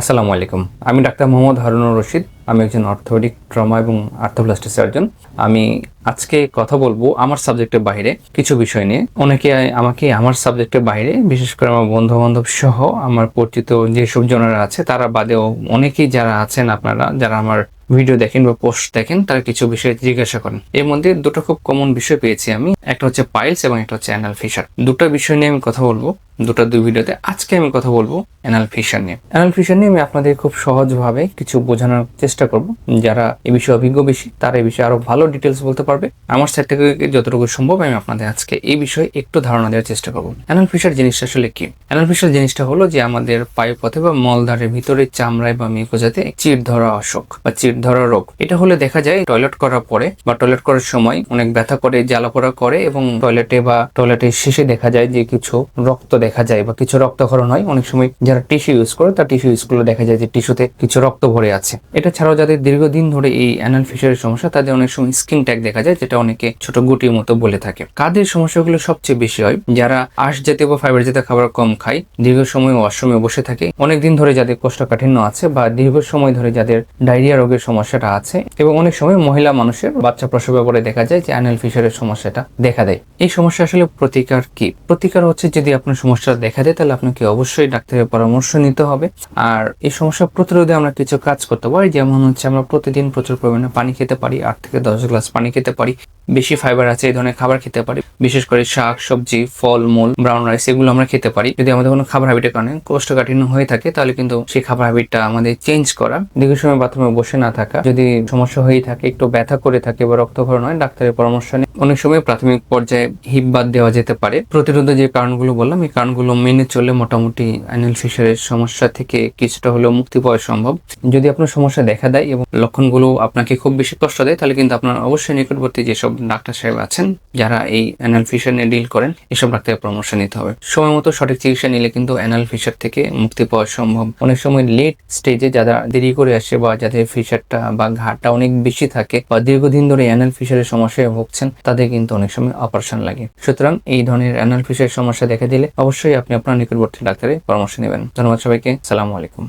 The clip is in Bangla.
আসসালামু আলাইকুম। আমি ডাক্তার মোহাম্মদ হারুনুর রশিদ। আমি একজন অর্থোপেডিক, ট্রমা এবং আর্থোপ্লাস্টিক সার্জন। আমি আজকে কথা বলব আমার সাবজেক্টের বাইরে কিছু বিষয় নিয়ে। অনেকে আমাকে আমার সাবজেক্টের বাইরে, বিশেষ করে আমার বন্ধু বান্ধব সহ আমার পরিচিত যেসব জনেরা আছে, তারা বাদেও অনেকেই যারা আছেন আপনারা, যারা আমার ভিডিও দেখেন বা পোস্ট দেখেন, তারা কিছু বিষয়ে জিজ্ঞাসা করেন। এর মধ্যে দুটো খুব কমন বিষয় পেয়েছি আমি। একটা হচ্ছে পাইলস এবং একটা হচ্ছে অ্যানাল ফিশার। দুটো বিষয় নিয়ে আমি কথা বলব। দুটো দুই ভিডিওতে আজকে আমি কথা বলব অ্যানাল ফিশার নিয়ে। অ্যানাল ফিশার নিয়ে আমি আপনাদের খুব সহজভাবে কিছু বোঝানোর চেষ্টা করব। যারা এ বিষয়ে অভিজ্ঞ বেশি, তারা এই বিষয়ে আরও ভালো ডিটেলস বলতে পারবে। আমার সাইড থেকে যতটুকু সম্ভব আমি আপনাদের আজকে এই বিষয়ে একটু ধারণা দেওয়ার চেষ্টা করব। অ্যানাল ফিশার জিনিসটা আসলে কি? অ্যানাল ফিশার জিনিসটা হলো যে আমাদের পায়ুপথে বা মলদ্বারের ভিতরে চামড়ায় বা মিকোজাতে চিড় ধরা অসুখ বা চিড় ধরা রোগ। এটা হলে দেখা যায় টয়লেট করার পরে বা টয়লেট করার সময় অনেক ব্যথা করে, জ্বালাপোড়া করে এবং টয়লেটে বা টয়লেটের শেষে দেখা যায় যে কিছু রক্ত দেখা যায় বা কিছু রক্তক্ষরণ হয়, অনেক সময় যারা টিস্যু ইউজ করে, তার টিস্যু ইউজ করলে দেখা যায় যে টিস্যুতে কিছু রক্ত ভরে আছে। এটা ছাড়াও যাদের দীর্ঘদিন ধরে এই অ্যানাল ফিশারের সমস্যা, তাদের অনেক সময় স্কিন ট্যাগ দেখা যায়, যেটা অনেকে ছোট গুটির মতো বলে থাকে। কাদের সমস্যাগুলো সবচেয়ে বেশি হয়? যারা আঁশ জাতীয় বা ফাইবার জাতীয় খাবার কম খায়, দীর্ঘ সময় ওয়াশরুমে বসে থাকে অনেকদিন ধরে যাদের কোষ্ঠকাঠিন্য আছে বা দীর্ঘ সময় ধরে যাদের ডায়রিয়া রোগের সমস্যাটা আছে, এবং অনেক সময় মহিলা মানুষের বাচ্চা প্রসবের পরে দেখা যায় যে অ্যানাল ফিশারের সমস্যাটা দেখা দেয়। এই সমস্যা আসলে প্রতিকার কি? প্রতিকার হচ্ছে যদি আপনার দেখা দেয়, তাহলে আপনাকে অবশ্যই ডাক্তারের পরামর্শ নিতে হবে। আর এই সমস্যা প্রতিরোধে আমরা কিছু কাজ করতে পারি, যেমন হচ্ছে আমরা প্রতিদিন প্রচুর পরিমাণে পানি খেতে পারি, আট থেকে দশ গ্লাস পানি খেতে পারি, বেশি ফাইবার আছে, এই ধরনের খাবার খেতে পারি, বিশেষ করে শাক, সবজি ফল মূল ব্রাউন রাইস এগুলো আমরা খেতে পারি। যদি আমাদের কোনো খাবার হ্যাবিটের কারণে কোষ্ঠকাঠিন্য হয়ে থাকে, তাহলে কিন্তু সেই খাবার হ্যাবিটটা আমাদের চেঞ্জ করা, দীর্ঘ সময় বাথরুমে বসে না থাকা, যদি সমস্যা হয়ে থাকে, একটু ব্যথা করে থাকে বা রক্তক্ষরণ হয়, ডাক্তারের পরামর্শ নিয়ে অনেক সময় প্রাথমিক পর্যায়ে হিপ বাদ দেওয়া যেতে পারে। প্রতিরোধে যে কারণগুলো বললাম, এই কারণগুলো মেনে চলে মোটামুটি অ্যানাল ফিশারের সমস্যা থেকে কিছুটা হলেও মুক্তি পাওয়া সম্ভব। যদি আপনার সমস্যা দেখা দেয় এবং লক্ষণগুলো আপনাকে খুব বেশি কষ্ট দেয়, তাহলে কিন্তু আপনার অবশ্যই নিকটবর্তী যেসব ডাক্তার সাহেব আছেন, যারা এই অ্যানাল ফিশার নিয়ে ডিল করেন, এসব ডাক্তারের পরামর্শ নিতে হবে। সময় মতো সঠিক চিকিৎসা নিলে কিন্তু অ্যানাল ফিশার থেকে মুক্তি পাওয়া সম্ভব। অনেক সময় লেট স্টেজে যারা দেরি করে আসে বা যাদের ফিশারটা বা ঘাটটা অনেক বেশি থাকে বা দীর্ঘদিন ধরে অ্যানাল ফিশারের সমস্যায় ভুগছেন, তাদের কিন্তু অনেক সময় অপারেশন লাগে। সুতরাং এই ধরনের অ্যানাল ফিশারের সমস্যা দেখা দিলে অবশ্যই আপনি আপনার নিকটবর্তী ডাক্তারের পরামর্শ নেবেন। ধন্যবাদ সবাইকে। সালামু আলাইকুম।